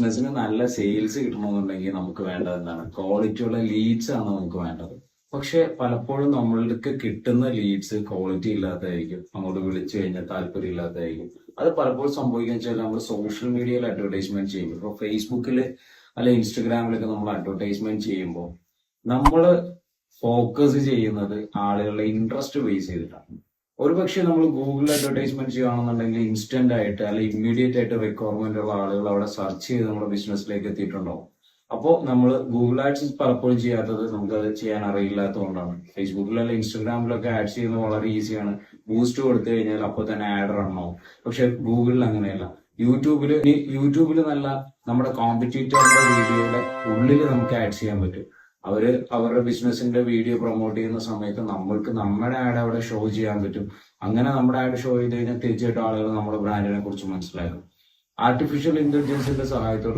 ബിസിനസ്സിന് നല്ല സെയിൽസ് കിട്ടണമെന്നുണ്ടെങ്കിൽ നമുക്ക് വേണ്ടത് എന്താണ്? ക്വാളിറ്റിയുള്ള ലീഡ്സ് ആണ് നമുക്ക് വേണ്ടത്. പക്ഷെ പലപ്പോഴും നമ്മൾക്ക് കിട്ടുന്ന ലീഡ്സ് ക്വാളിറ്റി ഇല്ലാത്തതായിരിക്കും. അങ്ങോട്ട് വിളിച്ചു കഴിഞ്ഞാൽ താല്പര്യം ഇല്ലാത്തതായിരിക്കും. അത് പലപ്പോഴും സംഭവിക്കുന്ന വെച്ചാൽ നമ്മൾ സോഷ്യൽ മീഡിയയിൽ അഡ്വർടൈസ്മെന്റ് ചെയ്യുമ്പോൾ ഇപ്പോൾ ഫേസ്ബുക്കിൽ അല്ലെ ഇൻസ്റ്റഗ്രാമിലൊക്കെ നമ്മൾ അഡ്വർടൈസ്മെന്റ് ചെയ്യുമ്പോൾ നമ്മൾ ഫോക്കസ് ചെയ്യുന്നത് ആളുകളുടെ ഇൻട്രസ്റ്റ് ബേസ് ചെയ്തിട്ടാണ്. ഒരുപക്ഷെ നമ്മൾ ഗൂഗിൾ അഡ്വർടൈസ്മെന്റ് ചെയ്യുകയാണെന്നുണ്ടെങ്കിൽ ഇൻസ്റ്റന്റ് ആയിട്ട് അല്ലെങ്കിൽ ഇമ്മീഡിയറ്റ് ആയിട്ട് റിക്വയർമെന്റ് ഉള്ള ആളുകൾ അവിടെ സെർച്ച് ചെയ്ത് നമ്മുടെ ബിസിനസ്സിലേക്ക് എത്തിയിട്ടുണ്ടോ അപ്പോ നമ്മൾ ഗൂഗിൾ ആഡ്സ് പലപ്പോഴും ചെയ്യാത്തത് നമുക്ക് അത് ചെയ്യാൻ അറിയില്ലാത്തതുകൊണ്ടാണ്. ഫേസ്ബുക്കിൽ അല്ലെങ്കിൽ ഇൻസ്റ്റാഗ്രാമിലൊക്കെ ആഡ് ചെയ്യുന്നത് വളരെ ഈസിയാണ് ബൂസ്റ്റ് കൊടുത്തു കഴിഞ്ഞാൽ അപ്പോൾ തന്നെ ആഡ് റൺ ആവും. പക്ഷെ ഗൂഗിളിൽ അങ്ങനെയല്ല. യൂട്യൂബിൽ യൂട്യൂബിൽ നല്ല നമ്മുടെ കോമ്പറ്റീറ്ററിന്റെ വീഡിയോയുടെ ഉള്ളിൽ നമുക്ക് ആഡ് ചെയ്യാൻ പറ്റും. അവർ അവരുടെ ബിസിനസിന്റെ വീഡിയോ പ്രൊമോട്ട് ചെയ്യുന്ന സമയത്ത് നമ്മൾക്ക് നമ്മുടെ ആഡ് അവിടെ ഷോ ചെയ്യാൻ പറ്റും. അങ്ങനെ നമ്മുടെ ആഡ് ഷോ ചെയ്ത് കഴിഞ്ഞാൽ തീർച്ചയായിട്ടും ആളുകൾ നമ്മുടെ ബ്രാൻഡിനെ കുറിച്ച് മനസ്സിലാക്കും. ആർട്ടിഫിഷ്യൽ ഇന്റലിജൻസിന്റെ സഹായത്തോട്